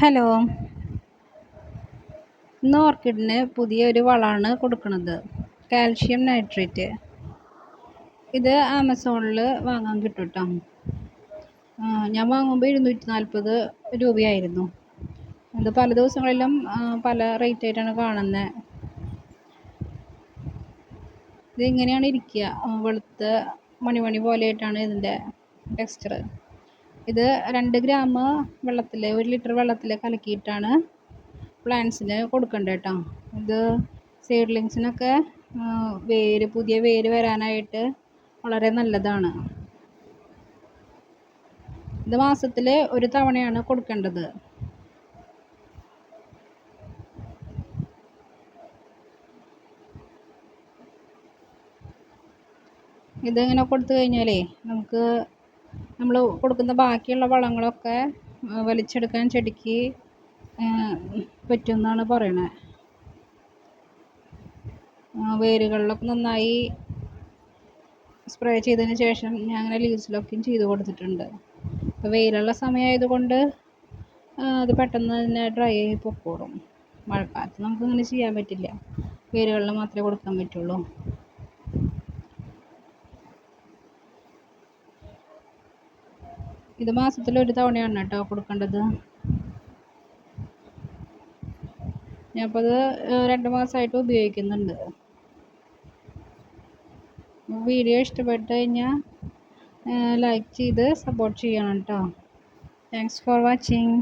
Hello. ഇന്ന് ഓർക്കിഡിന് പുതിയൊരു വളമാണ് കൊടുക്കുന്നത് കാൽഷ്യം നൈട്രേറ്റ്. ഇത് ആമസോണിൽ വാങ്ങാൻ കിട്ടും കേട്ടോ ഞാൻ വാങ്ങുമ്പോൾ ഇരുന്നൂറ്റി നാൽപ്പത് രൂപയായിരുന്നു. അത് പല ദിവസങ്ങളിലും പല റേറ്റ് ആയിട്ടാണ് കാണുന്നത് ഇത് ഇരിക്കുക. വെളുത്ത മണിമണി പോലെയായിട്ടാണ് ഇതിന്റെ ടെക്സ്ചർ ഇത് രണ്ട് ഗ്രാം വെള്ളത്തിൽ ഒരു ലിറ്റർ വെള്ളത്തിൽ കലക്കിയിട്ടാണ് പ്ലാന്റ്സിന് കൊടുക്കേണ്ടത് കേട്ടോ ഇത് സീഡ്ലിങ്സിനൊക്കെ വേര് പുതിയ വേര് വരാനായിട്ട് വളരെ നല്ലതാണ്. ഇത് മാസത്തിൽ ഒരു തവണയാണ് കൊടുക്കേണ്ടത്. ഇതിങ്ങനെ കൊടുത്തു കഴിഞ്ഞാലേ നമുക്ക് നമ്മൾ കൊടുക്കുന്ന ബാക്കിയുള്ള വളങ്ങളൊക്കെ വലിച്ചെടുക്കാൻ ചെടിക്ക് പറ്റുമെന്നാണ് പറയണത് വേരുകളിലൊക്കെ നന്നായി സ്പ്രേ ചെയ്തതിന് ശേഷം ഞാൻ അങ്ങനെ ലീവ്സിലൊക്കെയും ചെയ്ത് കൊടുത്തിട്ടുണ്ട്. അപ്പോൾ വെയിലുള്ള സമയമായതുകൊണ്ട് അത് പെട്ടെന്ന് തന്നെ ഡ്രൈ ആയി പൊക്കോളും. മഴക്കാലത്ത് നമുക്കങ്ങനെ ചെയ്യാൻ പറ്റില്ല. വേരുകളിൽ മാത്രമേ കൊടുക്കാൻ പറ്റുള്ളൂ. ഇത് മാസത്തിൽ ഒരു തവണയാണ് കേട്ടോ കൊടുക്കേണ്ടത്. ഞാനിപ്പോൾ അത് രണ്ട് മാസമായിട്ട് ഉപയോഗിക്കുന്നുണ്ട്. വീഡിയോ ഇഷ്ടപ്പെട്ട് കഴിഞ്ഞാൽ ലൈക്ക് ചെയ്ത് സപ്പോർട്ട് ചെയ്യണം കേട്ടോ. Thanks for watching